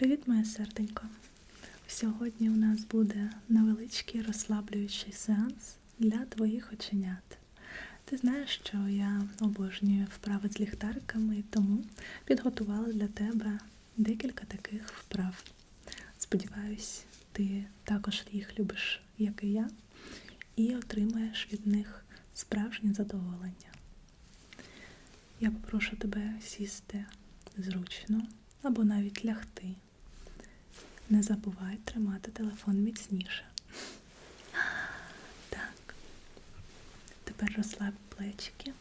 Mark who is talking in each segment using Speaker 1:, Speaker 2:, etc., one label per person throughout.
Speaker 1: Привіт, моє серденько. Сьогодні у нас буде невеличкий розслаблюючий сеанс для твоїх оченят. Ти знаєш, що я обожнюю вправи з ліхтариками, тому підготувала для тебе декілька таких вправ. Сподіваюсь, ти також їх любиш, як і я, і отримаєш від них справжнє задоволення. Я попрошу тебе сісти зручно або навіть лягти. Не забувай тримати телефон міцніше. Так. Тепер розслаб плечики.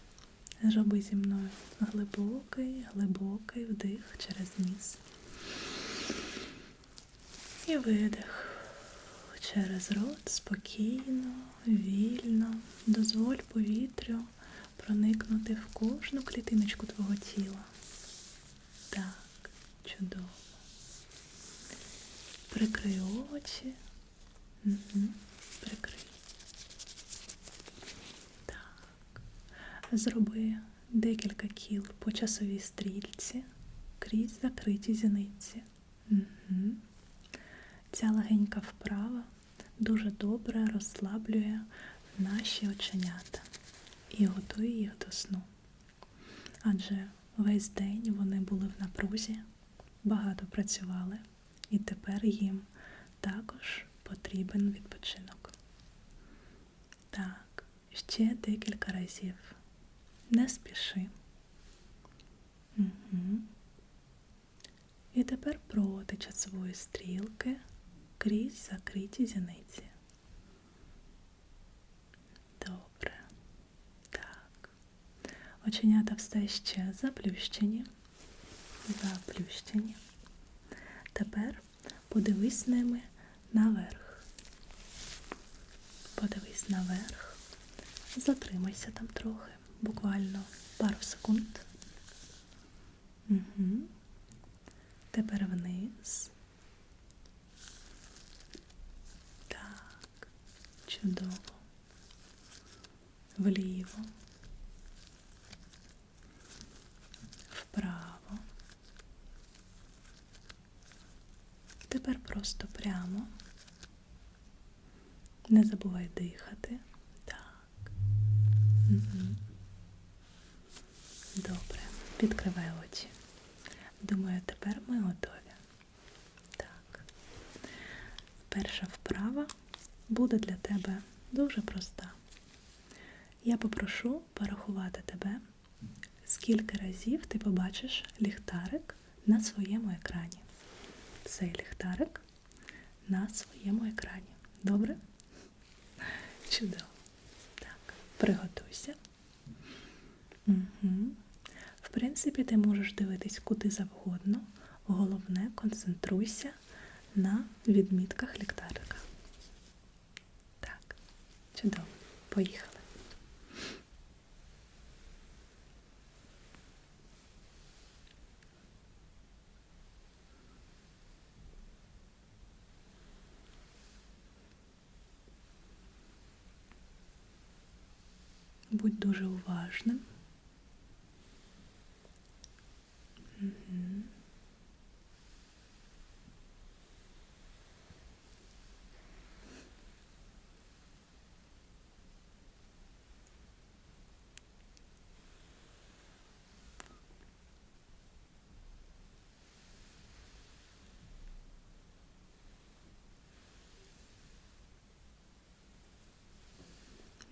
Speaker 1: Зроби зі мною глибокий, глибокий вдих через ніс. І видих через рот спокійно, вільно. Дозволь повітрю проникнути в кожну клітиночку твого тіла. Так, чудово. Прикрий очі. Угу. Прикрий. Так. Зроби декілька кіл по часовій стрільці крізь закриті зіниці. Угу. Ця легенька вправа дуже добре розслаблює наші оченята і готує їх до сну. Адже весь день вони були в напрузі, багато працювали, і тепер їм також потрібен відпочинок. Так, ще декілька разів. Не спіши. Угу. І тепер проти часової стрілки крізь закриті зіниці. Добре. Так. Оченята все ще заплющені. Заплющені. Тепер подивись ними наверх. Подивись наверх. Затримайся там трохи, буквально пару секунд. Угу. Тепер вниз. Так, чудово. Вліво. Вправо. Тепер просто прямо. Не забувай дихати. Так. Добре. Відкривай очі. Думаю, тепер ми готові. Так. Перша вправа буде для тебе дуже проста. Я попрошу порахувати тебе, скільки разів ти побачиш ліхтарик на своєму екрані. Цей ліхтарик на своєму екрані. Добре? Чудово. Так, приготуйся. Угу. В принципі, ти можеш дивитись куди завгодно. Головне, концентруйся на відмітках ліктарика. Так, чудово. Поїхали. Будь дуже уважним. Угу.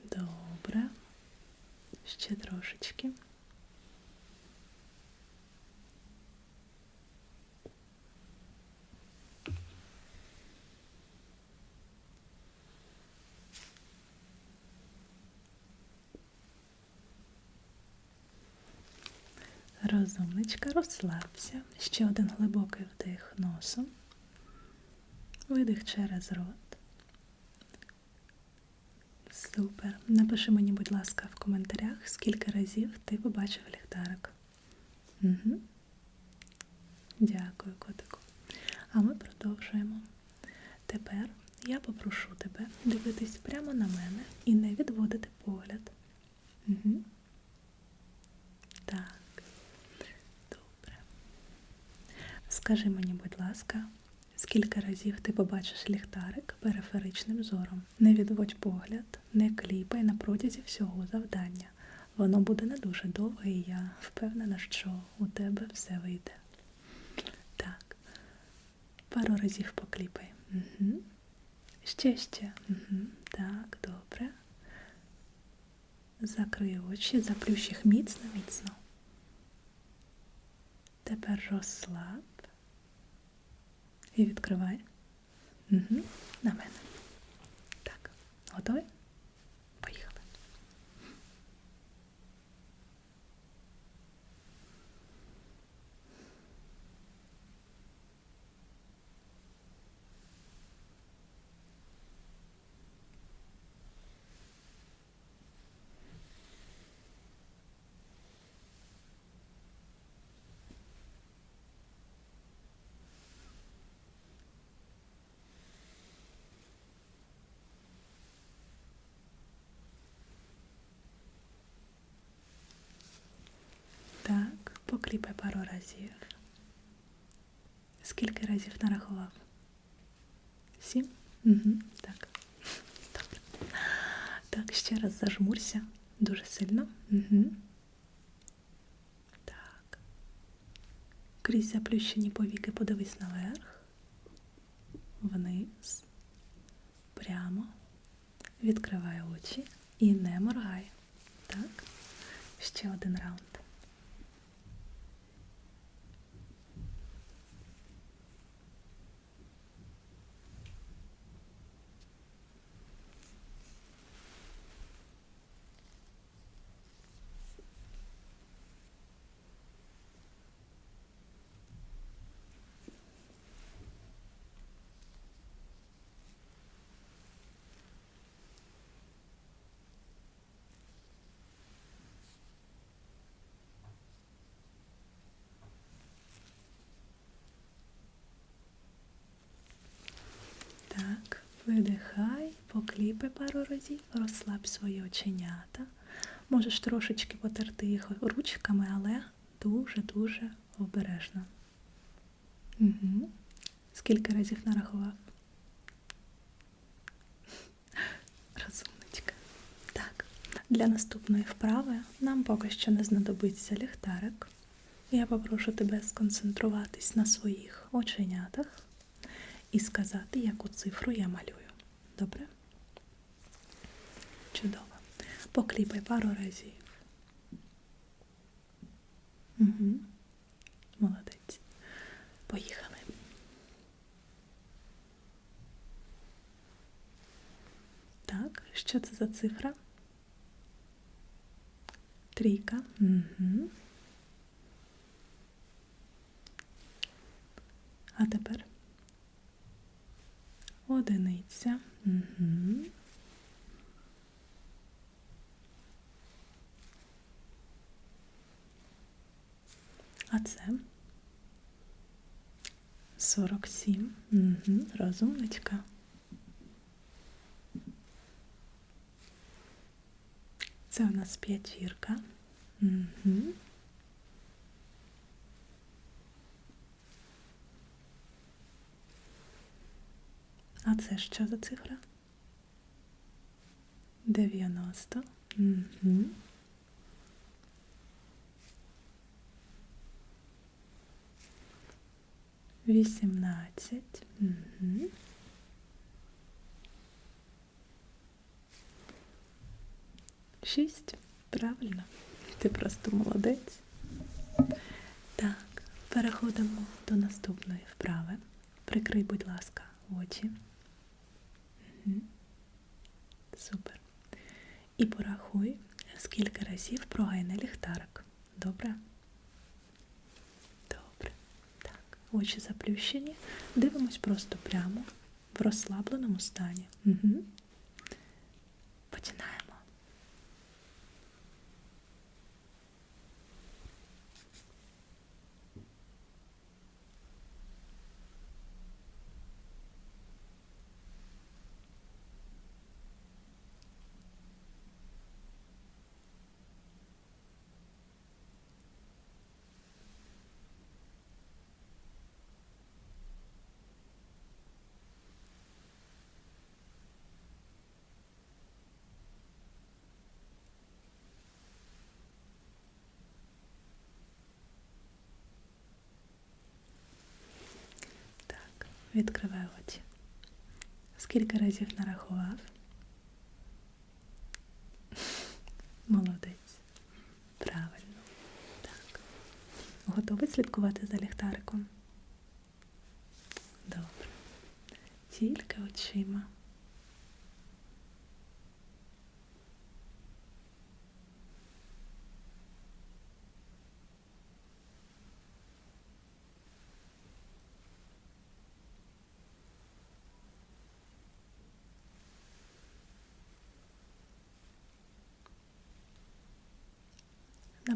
Speaker 1: Добре. Ще трошечки. Розумничка, розслабся. Ще один глибокий вдих носом. Видих через рот. Супер. Напиши мені, будь ласка, в коментарях, скільки разів ти побачив ліхтарик. Угу. Дякую, котику. А ми продовжуємо. Тепер я попрошу тебе дивитись прямо на мене і не відводити погляд. Угу. Так. Добре. Скажи мені, будь ласка, скільки разів ти побачиш ліхтарик периферичним зором. Не відводь погляд, не кліпай на протязі всього завдання. Воно буде не дуже довге, і я впевнена, що у тебе все вийде. Так, пару разів покліпай. Угу. Ще ще. Угу. Так, добре. Закрий очі, заплющ їх міцно, міцно. Тепер розслаб і відкриває. Угу. На мене. Так, готові? Поїхали. Так, пару разів. Скільки разів нарахував? Сім? Угу, так. Добре. Так, ще раз зажмурся дуже сильно. Угу. Так. Крізь заплющені повіки подивись наверх, вниз, прямо. Відкривай очі і не моргай. Так. Ще один раунд. Так, видихай, покліпай пару разів, розслаб свої оченята. Можеш трошечки потерти їх ручками, але дуже-дуже обережно. Угу. Скільки разів нарахував? Розумничка. Так, для наступної вправи нам поки що не знадобиться ліхтарик. Я попрошу тебе сконцентруватись на своїх оченятах і сказати, яку цифру я малюю. Добре? Чудово. Покліпай пару разів. Угу. Молодець. Поїхали. Так, що це за цифра? Трійка. Угу. А тепер одиниця. Угу. А це 47. Угу. Розумничка. Це у нас п'ятірка. Угу. Це що за цифра? 90. Угу. Вісімнадцять. Угу. Шість. Правильно. Ти просто молодець. Так, переходимо до наступної вправи. Прикрий, будь ласка, очі. Супер. І порахуй, скільки разів прогайне ліхтарик. Добре? Добре. Так, очі заплющені. Дивимось просто прямо в розслабленому стані. Угу. Відкривай очі. Скільки разів нарахував? Молодець. Правильно. Так. Готовий слідкувати за ліхтариком? Добре. Тільки очима.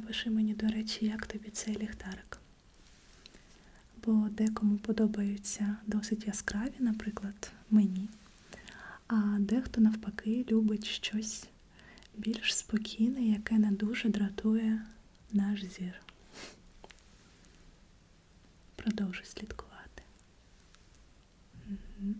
Speaker 1: Напиши мені, до речі, як тобі цей ліхтарик. Бо декому подобаються досить яскраві, наприклад, мені. А дехто навпаки любить щось більш спокійне, яке не дуже дратує наш зір. Продовжуй слідкувати. Угу.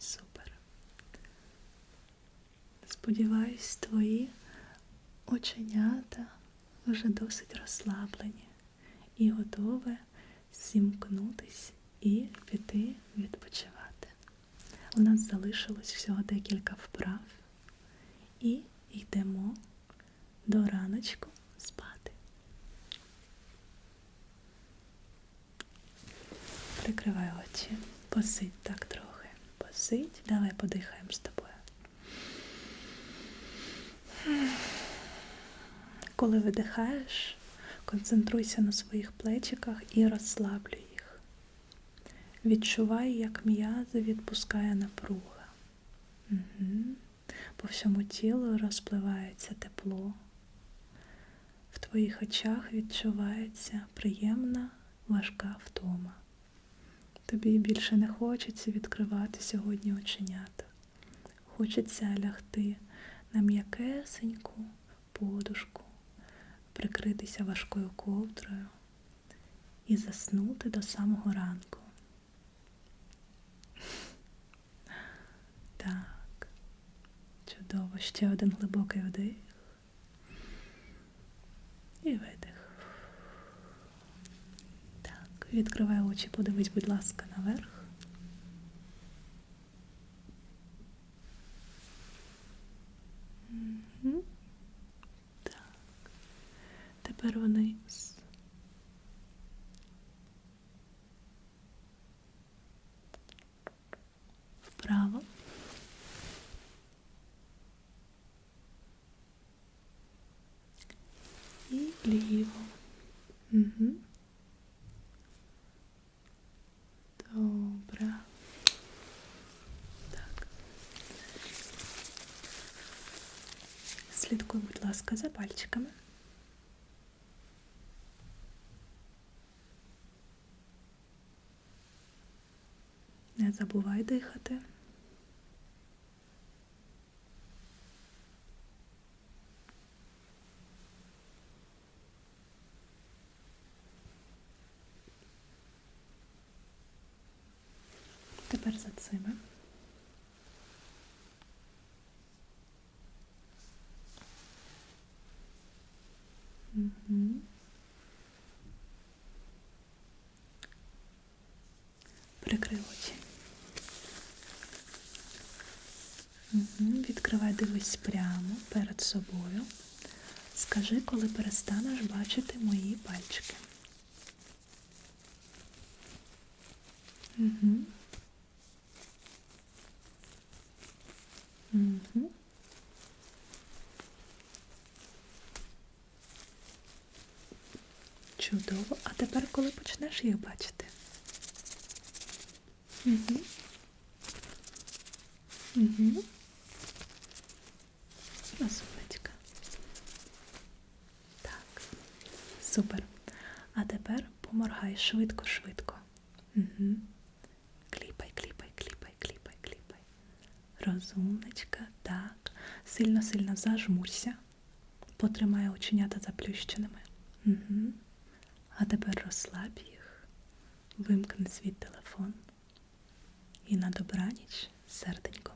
Speaker 1: Супер. Сподіваюсь, твої оченята вже досить розслаблені і готові зімкнутись і піти відпочивати. У нас залишилось всього декілька вправ і йдемо до раночку спати. Прикривай очі, посидь так трохи. Посидь, давай подихаємо з тобою. Коли видихаєш, концентруйся на своїх плечиках і розслаблюй їх. Відчувай, як м'язи відпускає напруга. Угу. По всьому тілу розпливається тепло. В твоїх очах відчувається приємна важка втома. Тобі більше не хочеться відкривати сьогодні оченята. Хочеться лягти на м'якесеньку подушку, прикритися важкою ковдрою і заснути до самого ранку. Так, чудово, ще один глибокий вдих і видих. Так, відкривай очі, подивись, будь ласка, наверх. Мгм. Так. Тепер вниз. Вправо. І вліво. Добре. Так. Слідкуй, будь ласка, за пальчиками. Не забувай дихати. Тепер за цими. Угу. Прикрий очі. Угу. Відкривай, дивись прямо перед собою. Скажи, коли перестанеш бачити мої пальчики. Угу. Угу. Чудово. А тепер, коли почнеш їх бачити? Угу. Угу. Розумничка. Так. Супер. А тепер поморгай швидко-швидко. Угу. Кліпай, кліпай, кліпай, кліпай, кліпай. Розумничка, так. Сильно-сильно зажмурся. Потримай оченята заплющеними. Угу. А тепер розслаб їх. вимкни свій телефон і на добраніч, серденько.